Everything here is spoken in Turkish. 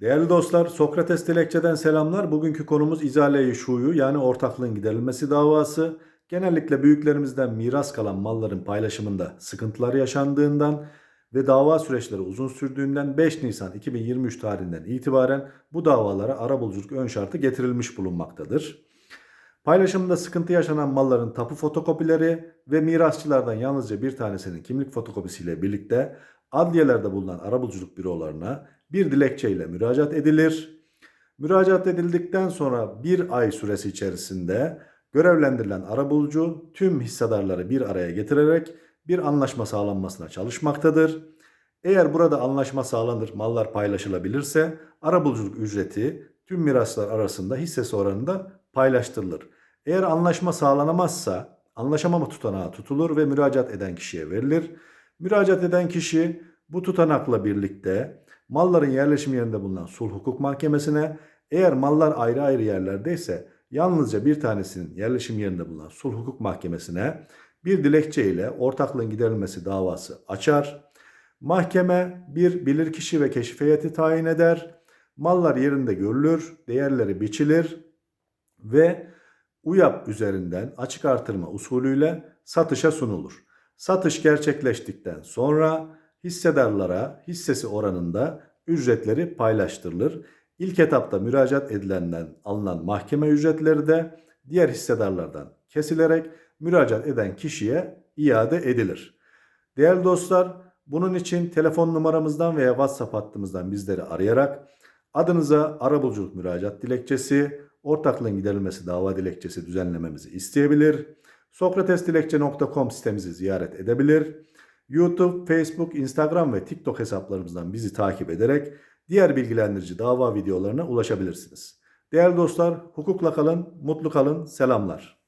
Değerli dostlar, Sokrates Dilekçe'den selamlar. Bugünkü konumuz izale-i şuyu yani ortaklığın giderilmesi davası. Genellikle büyüklerimizden miras kalan malların paylaşımında sıkıntılar yaşandığından ve dava süreçleri uzun sürdüğünden 5 Nisan 2023 tarihinden itibaren bu davalara arabuluculuk ön şartı getirilmiş bulunmaktadır. Paylaşımında sıkıntı yaşanan malların tapu fotokopileri ve mirasçılardan yalnızca bir tanesinin kimlik fotokopisiyle birlikte adliyelerde bulunan arabuluculuk bürolarına bir dilekçeyle müracaat edilir. Müracaat edildikten sonra bir ay süresi içerisinde görevlendirilen arabulucu tüm hissedarları bir araya getirerek bir anlaşma sağlanmasına çalışmaktadır. Eğer burada anlaşma sağlanır, mallar paylaşılabilirse arabuluculuk ücreti tüm miraslar arasında hissesi oranında paylaştırılır. Eğer anlaşma sağlanamazsa anlaşamama tutanağı tutulur ve müracaat eden kişiye verilir. Müracaat eden kişi bu tutanakla birlikte malların yerleşim yerinde bulunan sulh hukuk mahkemesine eğer mallar ayrı ayrı yerlerdeyse yalnızca bir tanesinin yerleşim yerinde bulunan sulh hukuk mahkemesine bir dilekçe ile ortaklığın giderilmesi davası açar. Mahkeme bir bilirkişi ve keşif heyeti tayin eder. Mallar yerinde görülür, değerleri biçilir ve UYAP üzerinden açık artırma usulüyle satışa sunulur. Satış gerçekleştikten sonra hissedarlara hissesi oranında ücretleri paylaştırılır. İlk etapta müracaat edilenden alınan mahkeme ücretleri de diğer hissedarlardan kesilerek müracaat eden kişiye iade edilir. Değerli dostlar, bunun için telefon numaramızdan veya WhatsApp hattımızdan bizleri arayarak adınıza arabuluculuk müracaat dilekçesi, ortaklığın giderilmesi dava dilekçesi düzenlememizi isteyebilir. Sokratesdilekçe.com sitemizi ziyaret edebilir. YouTube, Facebook, Instagram ve TikTok hesaplarımızdan bizi takip ederek diğer bilgilendirici dava videolarına ulaşabilirsiniz. Değerli dostlar, hukukla kalın, mutlu kalın, selamlar.